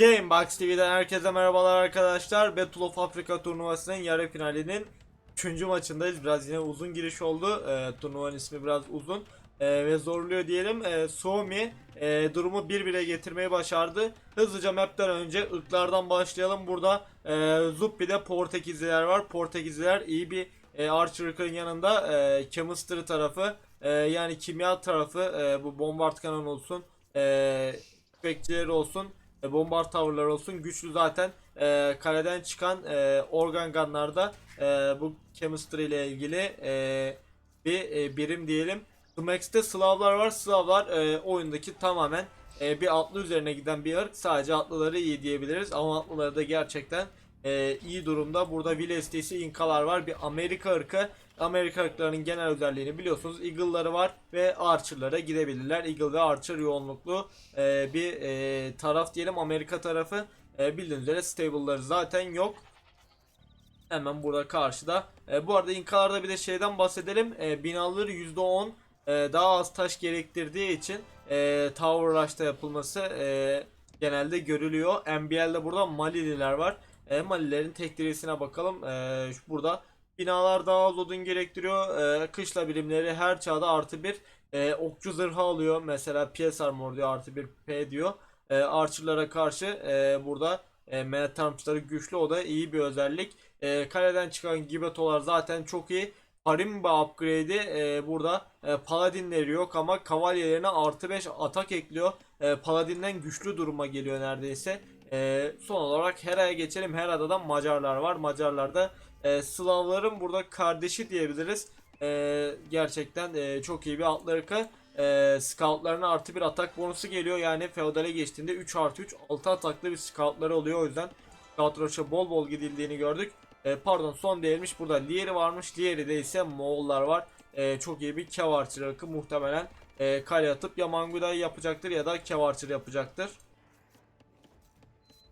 Gamebox TV'den herkese merhabalar arkadaşlar. Battle of Africa turnuvasının yarı finalinin 3. maçındayız. Biraz yine uzun giriş oldu. Ee, turnuvanın ismi biraz uzun ee, ve zorluyor diyelim. Ee, Suomi e, durumu 1-1'e getirmeyi başardı. Hızlıca mapten önce ırklardan başlayalım. Burada e, Zuppi'de Portekizliler var. Portekizliler iyi bir e, Archer ırkının yanında e, Chemistry tarafı e, yani kimya tarafı e, bu bombard kanon olsun. E, tüfekçileri olsun e, bombard tower'lar olsun güçlü zaten e, kaleden çıkan e, organ gunlarda e, bu chemistry ile ilgili e, bir e, birim diyelim. Max'te Slavlar var. Slavlar e, oyundaki tamamen e, bir atlı üzerine giden bir ırk. Sadece atlıları iyi diyebiliriz ama atlıları da gerçekten e, iyi durumda. Burada Vilestesi İnkalar var. Bir Amerika ırkı. Amerika ırklarının genel özelliğini biliyorsunuz. Eagle'ları var ve Archer'lara gidebilirler. Eagle ve Archer yoğunluklu e, bir e, taraf diyelim. Amerika tarafı e, bildiğiniz üzere stable'ları zaten yok. Hemen burada karşıda. E, bu arada İnkalarda bir de şeyden bahsedelim. E, binaları %10 e, daha az taş gerektirdiği için e, Tower Rush'ta yapılması e, genelde görülüyor. NBL'de burada Malililer var. E, Malilerin tekdirisine bakalım. E, burada binalar daha az odun gerektiriyor. E, kışla birimleri her çağda artı bir e, okçu zırhı alıyor. Mesela PS Armor diyor artı bir P diyor. E, Archer'lara karşı e, burada e, Menetarmçıları güçlü o da iyi bir özellik. E, kaleden çıkan Gibetolar zaten çok iyi. Harimba upgrade'i e, burada e, Paladinleri yok ama kavalyelerine artı 5 atak ekliyor. E, Paladin'den güçlü duruma geliyor neredeyse. E, son olarak Hera'ya geçelim. Hera'da da Macarlar var. Macarlarda e, Slavların burada kardeşi diyebiliriz. E, gerçekten e, çok iyi bir atlı ırkı. E, scoutlarına artı bir atak bonusu geliyor. Yani feodale geçtiğinde 3 artı 3 6 ataklı bir scoutları oluyor. O yüzden scout rush'a bol bol gidildiğini gördük. E, pardon son değilmiş. Burada Lieri varmış. Lieri'de ise Moğollar var. E, çok iyi bir Kevarçır ırkı muhtemelen e, kale atıp ya Manguda'yı yapacaktır ya da Kevarçır yapacaktır.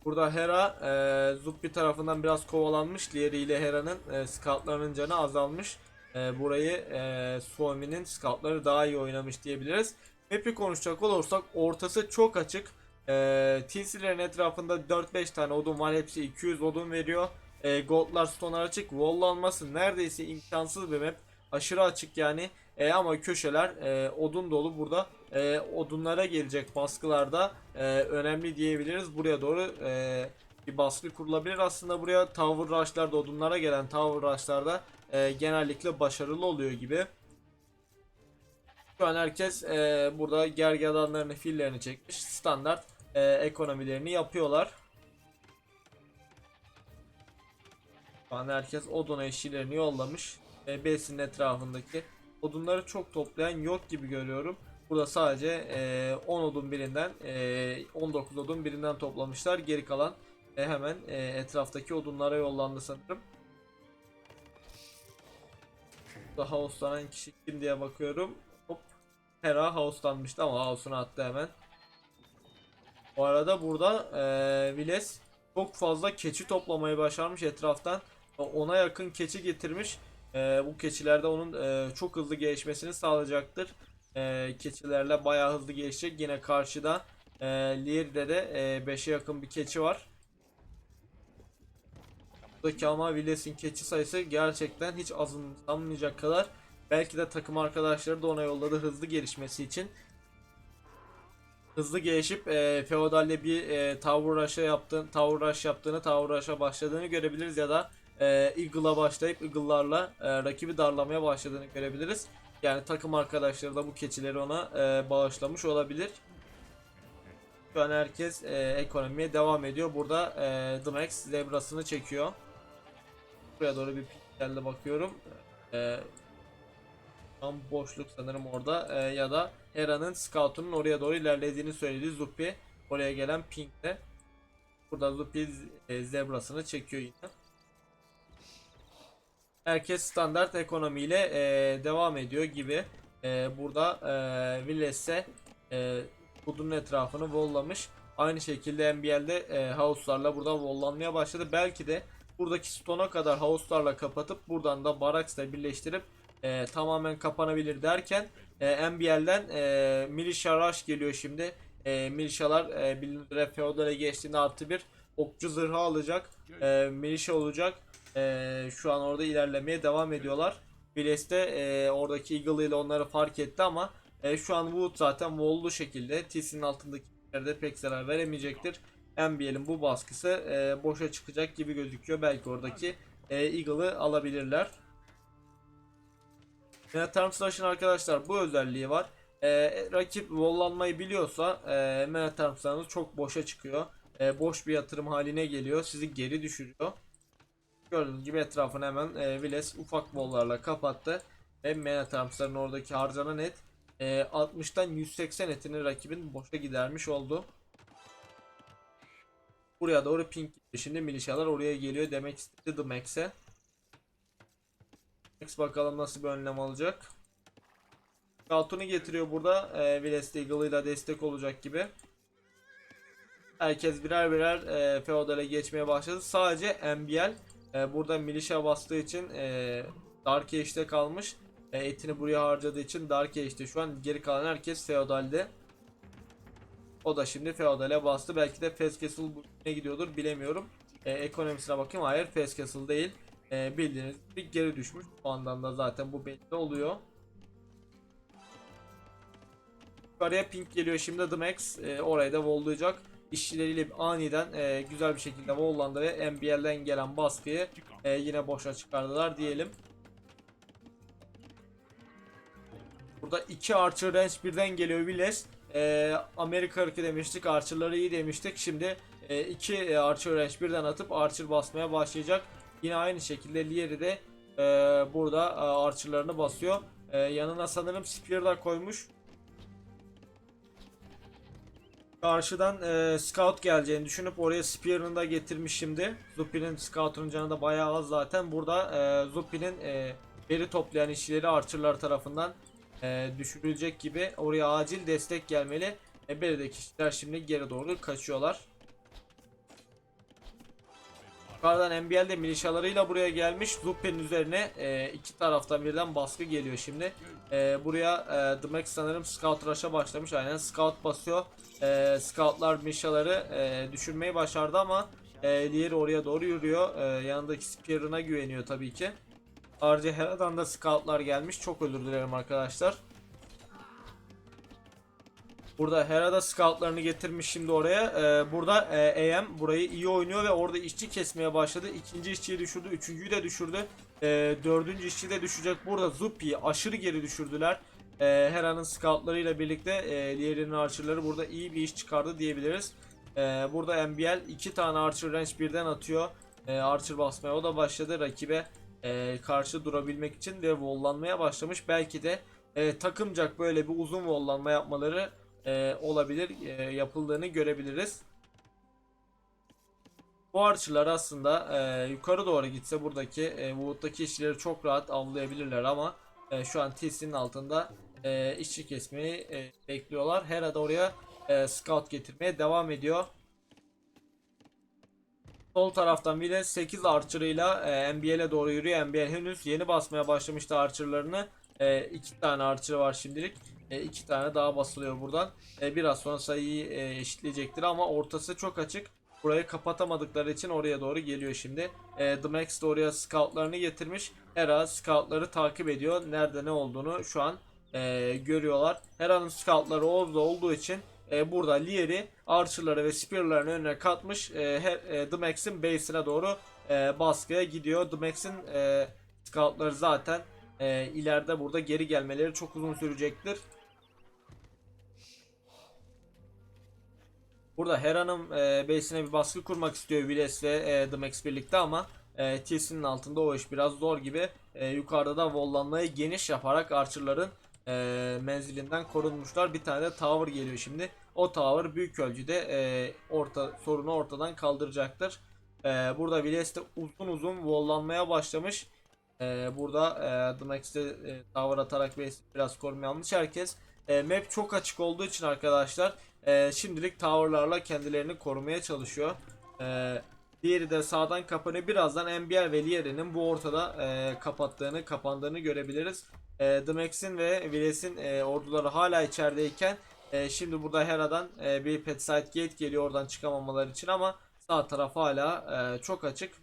Burada Hera e, Zuppi tarafından biraz kovalanmış. Lieri ile Hera'nın e, scoutlarının canı azalmış. E, burayı e, Suomi'nin scoutları daha iyi oynamış diyebiliriz. Map'i konuşacak olursak ortası çok açık. E, TC'lerin etrafında 4-5 tane odun var. Hepsi 200 odun veriyor. E, Goldlar stonelar açık. Walllanması neredeyse imkansız bir map. Aşırı açık yani. E, ama köşeler e, odun dolu burada. E, odunlara gelecek baskılarda e, önemli diyebiliriz. Buraya doğru e, bir baskı kurulabilir. Aslında buraya tower rush'larda odunlara gelen tower rush'larda e, genellikle başarılı oluyor gibi. Şu an herkes e, burada gergedanlarını fillerini çekmiş. Standart e, ekonomilerini yapıyorlar. Şu an herkes odun eşilerini yollamış. E, besin etrafındaki odunları çok toplayan yok gibi görüyorum. Burada sadece e, 10 odun birinden e, 19 odun birinden toplamışlar. Geri kalan e, hemen e, etraftaki odunlara yollandı sanırım. Burada house'lanan kişi kim diye bakıyorum. Hop. Hera house'lanmıştı ama house'unu attı hemen. Bu arada burada e, Viles çok fazla keçi toplamayı başarmış etraftan. Ona yakın keçi getirmiş. E, bu keçilerde onun e, çok hızlı gelişmesini sağlayacaktır. E, keçilerle bayağı hızlı gelişecek. Yine karşıda e, Lear'de de 5'e yakın bir keçi var. Buradaki ama Willes'in keçi sayısı gerçekten hiç azımsanmayacak kadar. Belki de takım arkadaşları da ona yolladı hızlı gelişmesi için. Hızlı gelişip e, Feodal'le bir e, Tower Rush'a yaptığını, Tower Rush yaptığını, Tower Rush'a başladığını görebiliriz ya da e, Eagle'a başlayıp Eagle'larla e, rakibi darlamaya başladığını görebiliriz. Yani takım arkadaşları da bu keçileri ona e, bağışlamış olabilir. Şu an herkes e, ekonomiye devam ediyor. Burada e, The Max zebrasını çekiyor. Buraya doğru bir piklerle bakıyorum. E, tam boşluk sanırım orada E, ya da Hera'nın scoutunun oraya doğru ilerlediğini söyledi Zuppi. Oraya gelen pinkte. Burada Zuppi e, zebrasını çekiyor yine. Herkes standart ekonomiyle e, devam ediyor gibi. E, burada e, Willes'e e, Budunun etrafını vollamış. Aynı şekilde NBL'de e, house'larla burada vollanmaya başladı. Belki de buradaki stone'a kadar house'larla kapatıp buradan da Barax'la birleştirip e, tamamen kapanabilir derken e, NBL'den e, Militia Rush geliyor şimdi. E, milişalar e, bildiğiniz feodale geçtiğinde artı bir okçu zırhı alacak. E, milişa olacak. E, şu an orada ilerlemeye devam ediyorlar. Biles de e, oradaki Eagle ile onları fark etti ama e, şu an Wood zaten wall'lu şekilde TC'nin altındaki de pek zarar veremeyecektir. NBL'in bu baskısı e, boşa çıkacak gibi gözüküyor. Belki oradaki e, Eagle'ı alabilirler. Yine Term arkadaşlar bu özelliği var. E, rakip vollanmayı biliyorsa e, Mena çok boşa çıkıyor. E, boş bir yatırım haline geliyor. Sizi geri düşürüyor. Gördüğünüz gibi etrafını hemen e, Viles ufak bollarla kapattı. Ve Mena Term Slash'ın oradaki harcanan et e, 60'tan 180 etini rakibin boşa gidermiş oldu. Buraya doğru pink gidiyor. Şimdi milişalar oraya geliyor demek istedi The Max'e. Max bakalım nasıl bir önlem alacak. Scout'unu getiriyor burada. E, Viles Eagle ile destek olacak gibi. Herkes birer birer e, Feodal'e geçmeye başladı. Sadece MBL e, burada milişa bastığı için e, Dark Age'de kalmış. E, etini buraya harcadığı için Dark Age'de şu an geri kalan herkes Feodal'de. O da şimdi Feodal'e bastı. Belki de Fez Castle ne gidiyordur bilemiyorum. E, ekonomisine bakayım. Hayır Fez Castle değil. E, bildiğiniz gibi geri düşmüş. O andan da zaten bu belli oluyor. Yukarıya pink geliyor şimdi The Max. E, orayı da walllayacak. İşçileriyle aniden e, güzel bir şekilde walllandı ve NBL'den gelen baskıyı e, yine boşa çıkardılar diyelim. Burada iki Archer Range birden geliyor Villes. Ee, Amerika ırkı demiştik. Archer'ları iyi demiştik. Şimdi e, iki e, Archer Range birden atıp Archer basmaya başlayacak. Yine aynı şekilde Leary de e, burada e, Archer'larını basıyor. E, yanına sanırım Spear da koymuş. Karşıdan e, Scout geleceğini düşünüp oraya Spear'ını da getirmiş şimdi. Zupi'nin Scout'un canı da bayağı az zaten. Burada e, Zupi'nin e, veri toplayan işçileri Archer'lar tarafından e, düşürülecek gibi oraya acil destek gelmeli. E, Berideki kişiler şimdi geri doğru kaçıyorlar. Yukarıdan NBL'de milişalarıyla buraya gelmiş. Zupe'nin üzerine e, iki taraftan birden baskı geliyor şimdi. E, buraya e, The Max sanırım Scout Rush'a başlamış. Aynen Scout basıyor. E, Scoutlar milişaları e, düşürmeyi başardı ama e, diğeri oraya doğru yürüyor. E, yanındaki Spear'ına güveniyor tabii ki. Ayrıca Hera'dan da scoutlar gelmiş. Çok özür dilerim arkadaşlar. Burada Hera'da scoutlarını getirmiş şimdi oraya. Ee, burada e, AM burayı iyi oynuyor ve orada işçi kesmeye başladı. İkinci işçiyi düşürdü. Üçüncüyü de düşürdü. Ee, dördüncü işçi de düşecek. Burada Zuppi'yi aşırı geri düşürdüler. Ee, Hera'nın scoutlarıyla birlikte e, diğerinin archerları burada iyi bir iş çıkardı diyebiliriz. Ee, burada MBL iki tane archer range birden atıyor. Ee, archer basmaya o da başladı. Rakibe e, karşı durabilmek için ve vollanmaya başlamış. Belki de e, takımcak böyle bir uzun vollanma yapmaları e, olabilir. E, yapıldığını görebiliriz. Bu archerlar aslında e, yukarı doğru gitse buradaki e, Wood'daki işçileri çok rahat avlayabilirler ama e, şu an TC'nin altında e, işçi kesmeyi e, bekliyorlar. Hera da oraya e, scout getirmeye devam ediyor. Sol taraftan bile 8 archer'ıyla e, NBL'e doğru yürüyor. NBL henüz yeni basmaya başlamıştı archer'larını. E, iki tane archer var şimdilik. E, iki tane daha basılıyor buradan. E, biraz sonra sayıyı e, eşitleyecektir ama ortası çok açık. Burayı kapatamadıkları için oraya doğru geliyor şimdi. E, The Max de oraya scoutlarını getirmiş. Hera scoutları takip ediyor. Nerede ne olduğunu şu an e, görüyorlar. Hera'nın scoutları orada olduğu için e, burada Lear'i Archer'ları ve Spear'ların önüne katmış. E, her, e, The Max'in base'ine doğru e, baskıya gidiyor. The Max'in e, scoutları zaten e, ileride burada geri gelmeleri çok uzun sürecektir. Burada Hera'nın e, base'ine bir baskı kurmak istiyor Viles ve e, The Max birlikte ama e, TC'nin altında o iş biraz zor gibi. E, yukarıda da vollanmayı geniş yaparak Archer'ların e, menzilinden korunmuşlar. Bir tane de tower geliyor şimdi. O tower büyük ölçüde e, orta sorunu ortadan kaldıracaktır. E, burada Viles de uzun uzun vollanmaya başlamış. E, burada e, The Max'te e, tower atarak biraz korumaya almış herkes. E, map çok açık olduğu için arkadaşlar e, şimdilik towerlarla kendilerini korumaya çalışıyor. E, diğeri de sağdan kapanıyor. Birazdan NBL ve Lier'inin bu ortada e, kapattığını, kapandığını görebiliriz. E, The Max'in ve Viles'in e, orduları hala içerideyken E, şimdi burada Hera'dan e, bir Petside Gate geliyor oradan çıkamamaları için ama sağ taraf hala e, çok açık.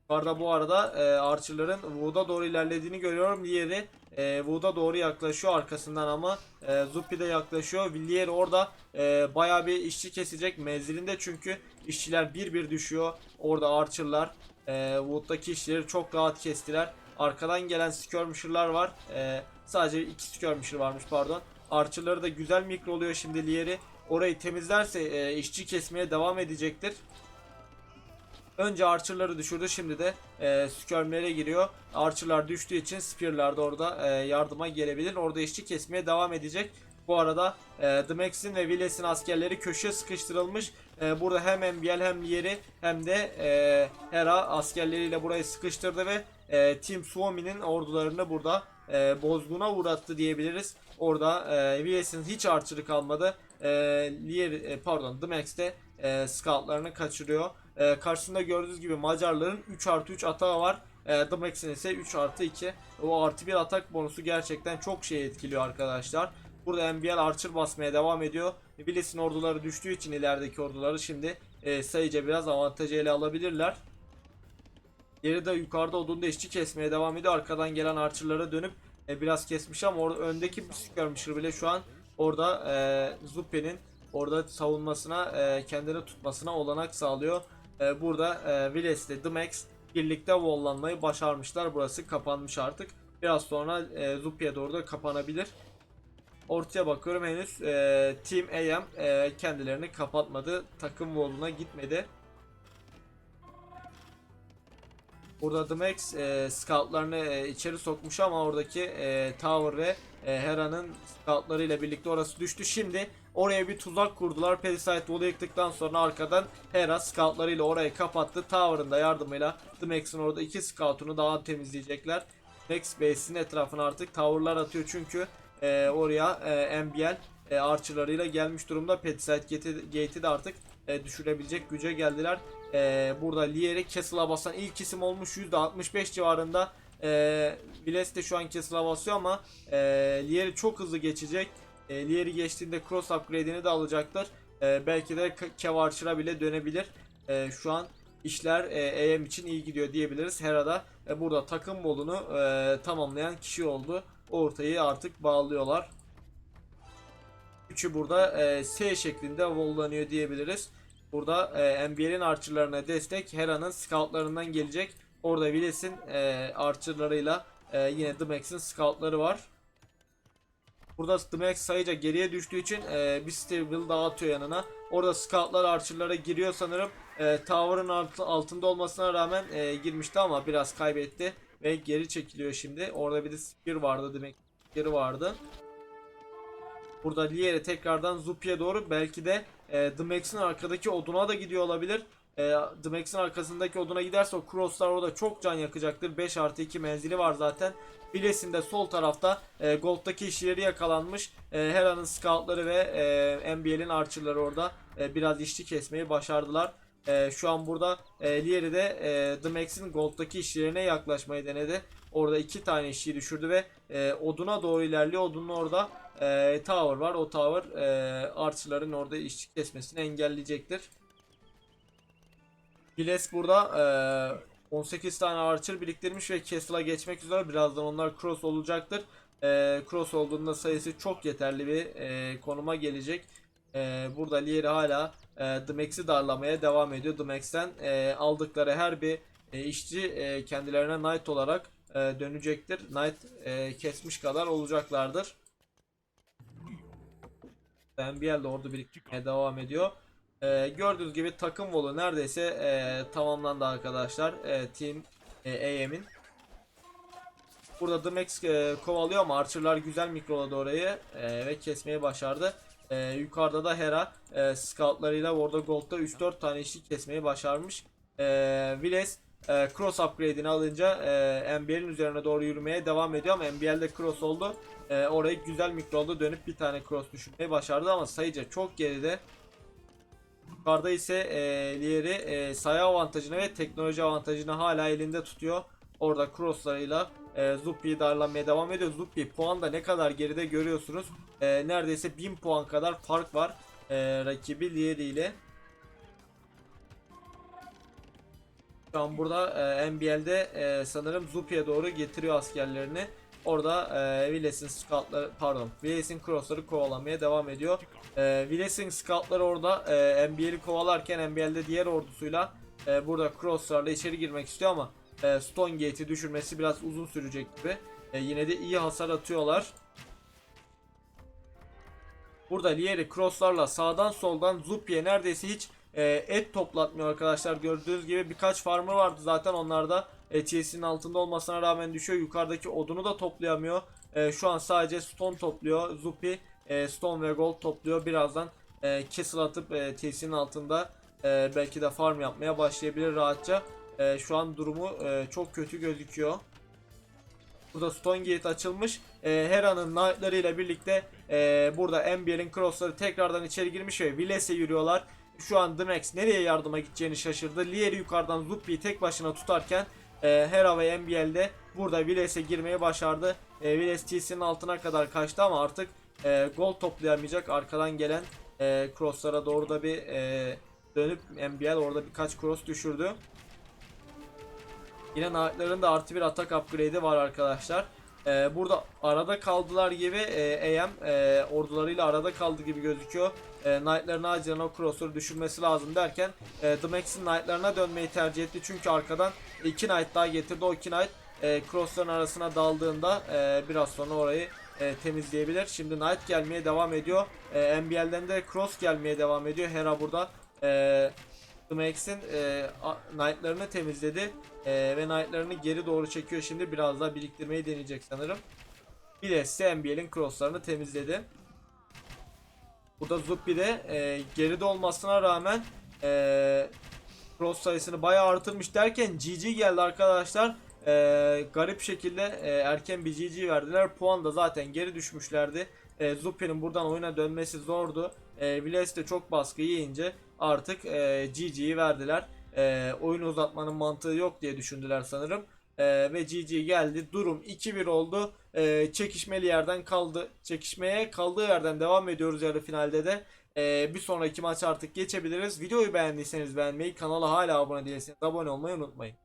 Yukarıda bu arada e, Archer'ların Wood'a doğru ilerlediğini görüyorum. Diğeri e, Wood'a doğru yaklaşıyor arkasından ama e, Zuppi de yaklaşıyor. Villiers orada e, bayağı bir işçi kesecek menzilinde çünkü işçiler bir bir düşüyor. Orada Archer'lar e, Wood'daki işçileri çok rahat kestiler. Arkadan gelen skirmisher'lar var. E, sadece iki skirmisher varmış pardon. Archer'ları da güzel mikro oluyor şimdi Lier'i. Orayı temizlerse e, işçi kesmeye devam edecektir. Önce Archer'ları düşürdü şimdi de e, Skirm'lere giriyor. Archer'lar düştüğü için Spear'lar da orada e, yardıma gelebilir. Orada işçi kesmeye devam edecek. Bu arada e, The Max'in ve Willes'in askerleri köşeye sıkıştırılmış. E, burada hem MBL hem Yeri hem de e, Hera askerleriyle burayı sıkıştırdı ve e, Team Suomi'nin ordularını burada e, bozguna uğrattı diyebiliriz. Orada e, Willes'in hiç archer'ı kalmadı. E, Lier, e, pardon The Max de e, scoutlarını kaçırıyor. E, karşısında gördüğünüz gibi Macarların 3 artı 3 atağı var. E, The ise 3 artı 2. O artı 1 atak bonusu gerçekten çok şey etkiliyor arkadaşlar. Burada NBL Archer basmaya devam ediyor. Willes'in orduları düştüğü için ilerideki orduları şimdi e, sayıca biraz avantajı ele alabilirler. Yeri de yukarıda odunda işçi kesmeye devam ediyor. Arkadan gelen Archer'lara dönüp e, biraz kesmiş ama orada öndeki skirmisher bile şu an orada e, Zuppe'nin orada savunmasına e, kendini tutmasına olanak sağlıyor. E, burada e, Willis ile The Max birlikte walllanmayı başarmışlar. Burası kapanmış artık. Biraz sonra e, Zuppe'ye doğru da kapanabilir. Ortaya bakıyorum henüz e, Team AM e, kendilerini kapatmadı. Takım wall'una gitmedi. Burada The Max e, scoutlarını e, içeri sokmuş ama oradaki e, Tower ve e, Hera'nın scoutlarıyla birlikte orası düştü. Şimdi oraya bir tuzak kurdular. Perisite Wall'u yıktıktan sonra arkadan Hera scoutlarıyla orayı kapattı. Tower'ın da yardımıyla The Max'in orada iki scout'unu daha temizleyecekler. Max Base'in etrafına artık tower'lar atıyor çünkü e, oraya e, MBL e, archer'larıyla gelmiş durumda. Perisite Gate'i Gate'i de artık e, düşürebilecek güce geldiler. E, burada Lier'i Castle'a basan ilk isim olmuş %65 civarında. E, Viles de şu an Castle'a basıyor ama e, Lier'i çok hızlı geçecek. E, Lier'i geçtiğinde cross upgrade'ini de alacaktır. E, belki de K- Kev Archer'a bile dönebilir. E, şu an işler e, AM için iyi gidiyor diyebiliriz. Hera'da e, burada takım bolunu e, tamamlayan kişi oldu. Ortayı artık bağlıyorlar. Üçü burada e, S şeklinde vollanıyor diyebiliriz. Burada e, NBL'in archerlarına destek Hera'nın scoutlarından gelecek. Orada Willes'in e, archerlarıyla e, yine The Max'in scoutları var. Burada The Max sayıca geriye düştüğü için e, bir stable daha atıyor yanına. Orada scoutlar archerlara giriyor sanırım. E, tower'ın alt- altında olmasına rağmen e, girmişti ama biraz kaybetti. Ve geri çekiliyor şimdi. Orada bir de spear vardı demek. Spear vardı. Burada Lier'e tekrardan Zupi'ye doğru belki de e, The Max'in arkadaki oduna da gidiyor olabilir. E, The Max'in arkasındaki oduna giderse o crosslar orada çok can yakacaktır. 5 artı 2 menzili var zaten. Biles'in de sol tarafta e, Gold'daki işçileri yakalanmış. E, Hera'nın scoutları ve e, NBL'in archerları orada e, biraz işçi kesmeyi başardılar. E, şu an burada e, Lier'i de e, The Max'in Gold'daki işçilerine yaklaşmayı denedi. Orada iki tane işçiyi düşürdü ve e, oduna doğru ilerliyor. Odunun orada e, tower var. O tower e, archerların orada işçi kesmesini engelleyecektir. Giles burada e, 18 tane archer biriktirmiş ve Castle'a geçmek üzere. Birazdan onlar cross olacaktır. E, cross olduğunda sayısı çok yeterli bir e, konuma gelecek. E, burada Lier'i hala e, The Max'i darlamaya devam ediyor. The Max'ten e, aldıkları her bir e, işçi e, kendilerine Knight olarak e, dönecektir. Knight e, kesmiş kadar olacaklardır. NBL de orada birikmeye devam ediyor. Ee, gördüğünüz gibi takım volu neredeyse e, tamamlandı arkadaşlar. E, Team e, AM'in. Burada The Max e, kovalıyor ama Archer'lar güzel mikroladı orayı e, ve kesmeyi başardı. E, yukarıda da Hera e, scoutlarıyla orada Gold'da 3-4 tane işi kesmeyi başarmış. E, Viles e, cross upgrade'ini alınca e, NBL'in üzerine doğru yürümeye devam ediyor ama NBL'de cross oldu. E, orayı güzel mikrolda dönüp bir tane cross düşürmeyi başardı ama sayıca çok geride. Yukarıda ise e, Lier'i e, sayı avantajını ve teknoloji avantajını hala elinde tutuyor. Orada crosslarıyla e, Zuppi'yi darlanmaya devam ediyor. Zuppi puanda ne kadar geride görüyorsunuz. E, neredeyse 1000 puan kadar fark var e, rakibi Lieri ile. Şu an burada e, NBL'de e, sanırım Zuppi'ye doğru getiriyor askerlerini. Orada e, Willes'in scoutları pardon Willes'in crossları kovalamaya devam ediyor. E, Willes'in scoutları orada e, NBL'i kovalarken NBL'de diğer ordusuyla e, burada crosslarla içeri girmek istiyor ama e, Stone Gate'i düşürmesi biraz uzun sürecek gibi. E, yine de iyi hasar atıyorlar. Burada Lieri crosslarla sağdan soldan Zuppi'ye neredeyse hiç e, et toplatmıyor arkadaşlar. Gördüğünüz gibi birkaç farmer vardı zaten onlarda e, TS'nin altında olmasına rağmen düşüyor. Yukarıdaki odunu da toplayamıyor. E, şu an sadece stone topluyor. Zuppi e, stone ve gold topluyor. Birazdan e, castle atıp e, TS'nin altında e, belki de farm yapmaya başlayabilir rahatça. E, şu an durumu e, çok kötü gözüküyor. Burada Stone Gate açılmış. E, Hera'nın Knight'ları ile birlikte e, burada NBL'in crossları tekrardan içeri girmiş ve Willes'e yürüyorlar. Şu an Dmax nereye yardıma gideceğini şaşırdı. Lieri yukarıdan Zuppi'yi tek başına tutarken e, Hera ve NBL'de burada Willes'e girmeyi başardı. E, Willes TC'nin altına kadar kaçtı ama artık e, gol toplayamayacak. Arkadan gelen e, crosslara doğru da bir e, dönüp NBL orada birkaç cross düşürdü. Yine Knight'ların da artı bir atak upgrade'i var arkadaşlar. Ee, burada arada kaldılar gibi e, AM e, ordularıyla arada kaldı gibi gözüküyor. E, Knight'ların acilen o cross'u düşürmesi lazım derken e, The Max'in Knight'larına dönmeyi tercih etti. Çünkü arkadan iki Knight daha getirdi. O iki Knight e, cross'ların arasına daldığında e, biraz sonra orayı e, temizleyebilir. Şimdi Knight gelmeye devam ediyor. E, NBL'den de cross gelmeye devam ediyor. Hera burada e, The Max'in e, Knight'larını temizledi. E, ve Knight'larını geri doğru çekiyor. Şimdi biraz daha biriktirmeyi deneyecek sanırım. Bir de NBL'in crosslarını temizledi. Burada Zuppi de e, geride olmasına rağmen e, cross sayısını bayağı artırmış derken GG geldi arkadaşlar. E, garip şekilde e, erken bir GG verdiler. Puan da zaten geri düşmüşlerdi. E, Zuppi'nin buradan oyuna dönmesi zordu. E, Viles de çok baskı yiyince artık e, GG'yi verdiler. E, oyunu uzatmanın mantığı yok diye düşündüler sanırım. E, ve GG geldi. Durum 2-1 oldu. E, çekişmeli yerden kaldı. Çekişmeye kaldığı yerden devam ediyoruz yarı finalde de. E, bir sonraki maç artık geçebiliriz. Videoyu beğendiyseniz beğenmeyi, kanala hala abone değilseniz abone olmayı unutmayın.